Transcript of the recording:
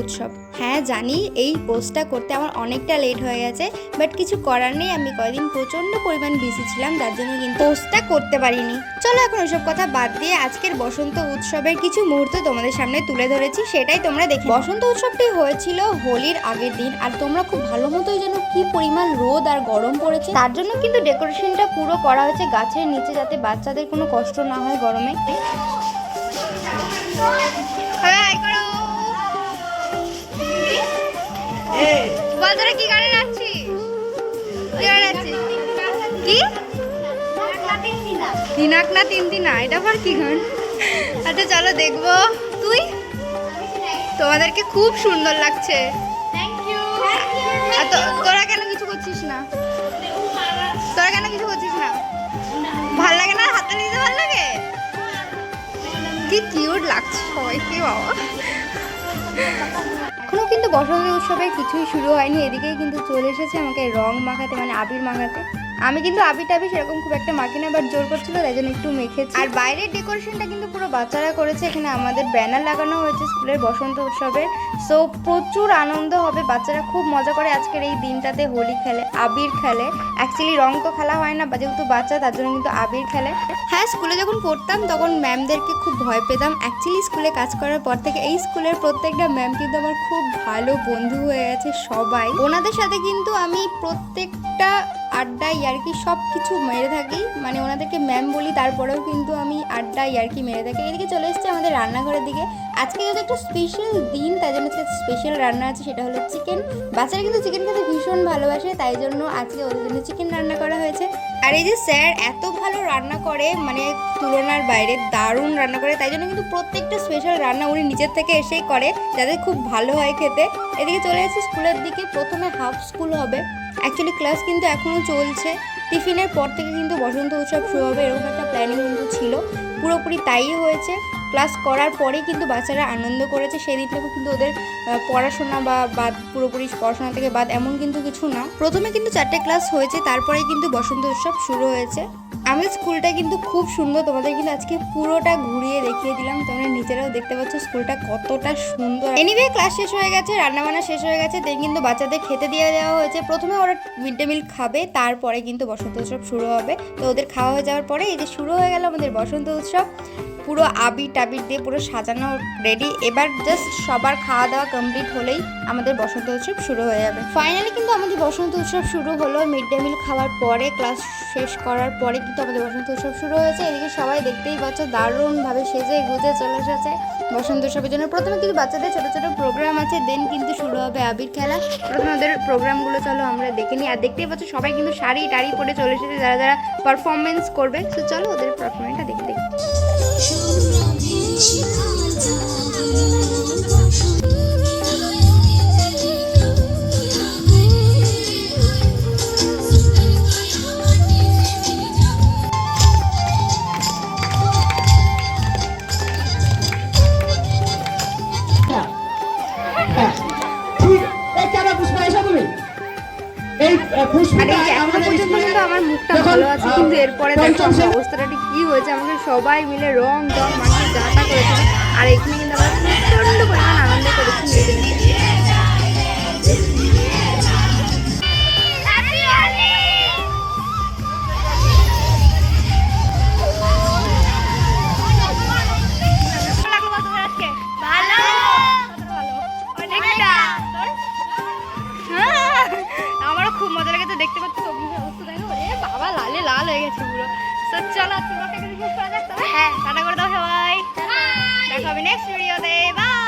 উৎসব। হ্যাঁ জানি এই পোস্টটা করতে আমার অনেকটা লেট হয়ে গেছে বাট কিছু করার নেই। আমি কয়দিন প্রচণ্ড পরিমাণ বিজি ছিলাম, তার জন্য কিন্তু পোস্টটা করতে পারিনি। চলো এখন ওসব কথা বাদ দিয়ে আজকের বসন্ত উৎসবের কিছু মুহূর্ত তোমাদের সামনে তুলে ধরেছি, সেটাই তোমরা দেখে বসন্ত উৎসবটি হয়েছিল হোলির আগের দিন, আর তোমরা খুব ভালো মতোই যেন কি পরিমাণ রোদ আর গরম পড়েছে। তার জন্য কিন্তু ডেকোরেশনটা পুরো করা হয়েছে গাছের নিচে, যাতে বাচ্চাদের কোনো কষ্ট না হয় গরমে। তোরা কি গানে নাচছিস কি গানে নাচছিস না তিন তিনা এটা আবার কি গান? আচ্ছা চলো দেখব। তুই? তোমাদেরকে খুব সুন্দর লাগছে। আর তোরা কেন কিছু করছিস না? তোরা কেন কিছু করছিস না? ভালো লাগে না? হাতে দিতে ভালো লাগে? কি কিউট লাগছে সবাইকে, বাবা। বসন্ত উৎসবের কিছুই শুরু হয়নি, এদিকেই কিন্তু চলে এসেছে আমাকে রং মাখাতে মানে আবির মাখাতে। আমি কিন্তু আবির টাবির সেরকম খুব একটা মাখি না বাট জোর করছিল, তাই জন্য একটু মেখেছি। আর বাইরের ডেকোরেশনটা কিন্তু পুরো বাচ্চারা করেছে, এখানে আমাদের ব্যানার লাগানো হয়েছে স্কুলের বসন্ত উৎসবে। সো প্রচুর আনন্দ হবে, বাচ্চারা খুব মজা করে আজকের এই দিনটাতে হোলি খেলে, আবির খেলে। অ্যাকচুয়ালি রং তো খেলা হয় না যেহেতু বাচ্চা, তার জন্য কিন্তু আবির খেলে। হ্যাঁ স্কুলে যখন পড়তাম, তখন ম্যামদেরকে খুব ভয় পেতাম। অ্যাকচুয়ালি স্কুলে কাজ করার পর থেকে এই স্কুলের প্রত্যেকটা ম্যাম কিন্তু আমার খুব ভালো বন্ধু হয়ে গেছে সবাই। ওনাদের সাথে কিন্তু আমি প্রত্যেকটা আড্ডা ইয়ার্কি সব কিছু মেরে থাকি। মানে ওনাদেরকে ম্যাম বলি, তারপরেও কিন্তু আমি আড্ডা ইয়ার্কি মেরে থাকি। এদিকে চলে এসেছি আমাদের রান্নাঘরের দিকে। আজকে যেহেতু একটা স্পেশাল দিন, তাই জন্য আজকে স্পেশাল রান্না আছে, সেটা হলো চিকেন বাচ্চারা কিন্তু চিকেন খেতে ভীষণ ভালোবাসে, তাই জন্য আজকে ওদের জন্য চিকেন রান্না করা হয়েছে। আর এই যে স্যার এত ভালো রান্না করে মানে তুলনার বাইরে দারুণ রান্না করে, তাই জন্য কিন্তু প্রত্যেকটা স্পেশাল রান্না উনি নিজের থেকে এসেই করে যাদের খুব ভালো হয় খেতে। এদিকে চলে এসেছি স্কুলের দিকে, প্রথমে হাফ স্কুল হবে। অ্যাকচুয়ালি ক্লাস কিন্তু এখনও চলছে। টিফিনের পর থেকে কিন্তু বসন্ত উৎসব শুরু হবে, এরকম একটা প্ল্যানিং কিন্তু ছিল। পুরোপুরি তাই হয়েছে। ক্লাস করার পরেই কিন্তু বাচ্চারা আনন্দ করেছে। সেই সেদিনটাকে কিন্তু ওদের পড়াশোনা বা বাদ পুরোপুরি পড়াশোনা থেকে বাদ এমন কিন্তু কিছু না। প্রথমে কিন্তু চারটে ক্লাস হয়েছে, তারপরেই কিন্তু বসন্ত উৎসব শুরু হয়েছে। আমাদের স্কুলটা কিন্তু খুব সুন্দর তোমাদের কিন্তু আজকে পুরোটা ঘুরিয়ে দেখিয়ে দিলাম। তোমরা নিজেরাও দেখতে পাচ্ছ স্কুলটা কতটা সুন্দর। এনিওয়ে ক্লাস শেষ হয়ে গেছে, রান্নাবান্না শেষ হয়ে গেছে দেন কিন্তু বাচ্চাদের খেতে দিয়ে দেওয়া হয়েছে। প্রথমে ওরা মিড ডে মিল খাবে, তারপরে কিন্তু বসন্ত উৎসব শুরু হবে। তো ওদের খাওয়া হয়ে যাওয়ার পরে এই যে শুরু হয়ে গেল আমাদের বসন্ত উৎসব। পুরো আবির টাবির দিয়ে পুরো সাজানো রেডি এবার জাস্ট সবার খাওয়া দাওয়া কমপ্লিট হলেই আমাদের বসন্ত উৎসব শুরু হয়ে যাবে। ফাইনালি কিন্তু আমাদের বসন্ত উৎসব শুরু হলো। মিড ডে মিল খাওয়ার পরে ক্লাস শেষ করার পরে কিন্তু আমাদের বসন্ত উৎসব শুরু হয়েছে। এদিকে সবাই দেখতেই পাচ্ছ দারুণভাবে সেজে গুজে চলে এসেছে বসন্ত উৎসবের জন্য। প্রথমে কিন্তু বাচ্চাদের ছোটো ছোটো প্রোগ্রাম আছে দেন কিন্তু শুরু হবে আবির খেলা। প্রথমে ওদের প্রোগ্রামগুলো চলো আমরা দেখে নিই। আর দেখতেই পাচ্ছ সবাই কিন্তু শাড়ি টাড়ি পরে চলে এসেছে, যারা যারা পারফরমেন্স করবে। তো চলো ওদের পারফরমেন্সটা দেখতে দেখি। এই পর্যন্ত আমার মুখটা ভালো আছে কিন্তু এরপরে দেখো অবস্থাটা ঠিক কি হয়েছে আমাকে সবাই মিলে রং টং মাখিয়ে যা করেছে। করেছিল আর এখানে লালে হয়ে গেছে পুরো। তো চলো তোমাকে হ্যাঁ। টাটা করে দাও সবাই। দেখা হবে নেক্সট ভিডিওতে বাই